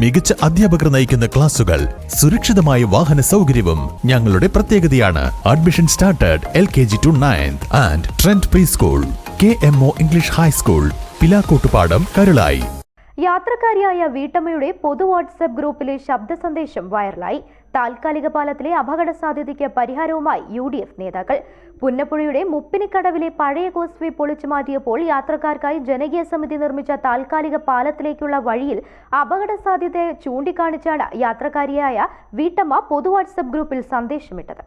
മികച്ച അധ്യാപകർ നയിക്കുന്ന ക്ലാസുകൾ സുരക്ഷിതമായ വാഹന സൗകര്യവും ഞങ്ങളുടെ പ്രത്യേകതയാണ്. Admission started L K G to ninth and trend pre school K M O English high school Pilakkottupadam Karulayi യാത്രക്കാരിയായ വീട്ടമ്മയുടെ പൊതു വാട്സപ്പ് ഗ്രൂപ്പിലെ ശബ്ദ സന്ദേശം വൈറലായി. താൽക്കാലിക പാലത്തിലെ അപകട സാധ്യതയ്ക്ക് പരിഹാരവുമായി യു ഡി എഫ് നേതാക്കൾ. പുന്നപ്പുഴയുടെ മുപ്പിനിക്കടവിലെ പഴയ കോസ്വേ പൊളിച്ചു മാറ്റിയപ്പോൾ യാത്രക്കാർക്കായി ജനകീയ സമിതി നിർമ്മിച്ച താൽക്കാലിക പാലത്തിലേക്കുള്ള വഴിയിൽ അപകട സാധ്യതയെ ചൂണ്ടിക്കാണിച്ചാണ് യാത്രക്കാരിയായ വീട്ടമ്മ പൊതു വാട്സപ്പ് ഗ്രൂപ്പിൽ സന്ദേശമിട്ടത്.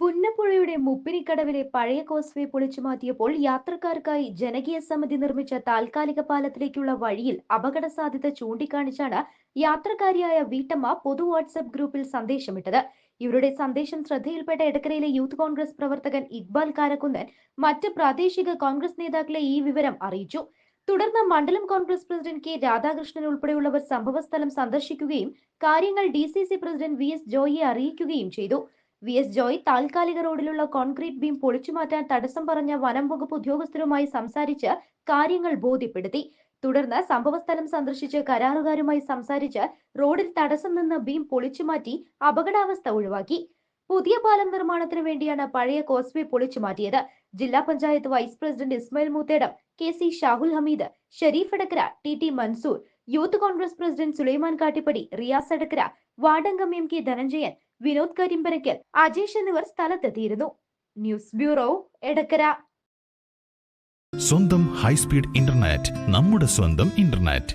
പുന്നപ്പുഴയുടെ മുപ്പിനിക്കടവിലെ പഴയ കോസ്വേ പൊളിച്ചു മാറ്റിയപ്പോൾ യാത്രക്കാർക്കായി ജനകീയ സമിതി നിർമ്മിച്ച താൽക്കാലിക പാലത്തിലേക്കുള്ള വഴിയിൽ അപകട സാധ്യത ചൂണ്ടിക്കാണിച്ചാണ് യാത്രക്കാരിയായ വീട്ടമ്മ പൊതു വാട്സ്ആപ്പ് ഗ്രൂപ്പിൽ സന്ദേശമിട്ടത്. ഇവരുടെ സന്ദേശം ശ്രദ്ധയിൽപ്പെട്ട എടക്കരയിലെ യൂത്ത് കോൺഗ്രസ് പ്രവർത്തകൻ ഇക്ബാൽ കാരക്കുന്നൻ മറ്റ് പ്രാദേശിക കോൺഗ്രസ് നേതാക്കളെ ഈ വിവരം അറിയിച്ചു. തുടർന്ന് മണ്ഡലം കോൺഗ്രസ് പ്രസിഡന്റ് കെ രാധാകൃഷ്ണൻ ഉൾപ്പെടെയുള്ളവർ സംഭവസ്ഥലം സന്ദർശിക്കുകയും കാര്യങ്ങൾ D C C president V S ജോയിയെ അറിയിക്കുകയും ചെയ്തു. വി എസ് ജോയ് താൽക്കാലിക റോഡിലുള്ള കോൺക്രീറ്റ് ബീം പൊളിച്ചുമാറ്റാൻ തടസ്സം പറഞ്ഞ വനം വകുപ്പ് ഉദ്യോഗസ്ഥരുമായി സംസാരിച്ച് കാര്യങ്ങൾ ബോധ്യപ്പെടുത്തി. തുടർന്ന് സംഭവസ്ഥലം സന്ദർശിച്ച് കരാറുകാരുമായി സംസാരിച്ച് റോഡിൽ തടസ്സം നിന്ന് ബീം പൊളിച്ചുമാറ്റി അപകടാവസ്ഥ ഒഴിവാക്കി. പുതിയ പാലം നിർമ്മാണത്തിന് വേണ്ടിയാണ് പഴയ കോസ്വേ പൊളിച്ചു മാറ്റിയത്. ജില്ലാ panchayat vice president Ismail Moothedam K C Shahul Hameed Sharif Edakkara T T Mansoor youth Congress president Sulaiman Kattippadi Riyas Edakkara വാർഡംഗം M K Dhananjayan Vinod Karimparakkal Ajesh എന്നിവർ സ്ഥലത്തെത്തിയിരുന്നു. News bureau Edakkara. സ്വന്തം ഹൈസ്പീഡ് ഇന്റർനെറ്റ് നമ്മുടെ സ്വന്തം ഇന്റർനെറ്റ്.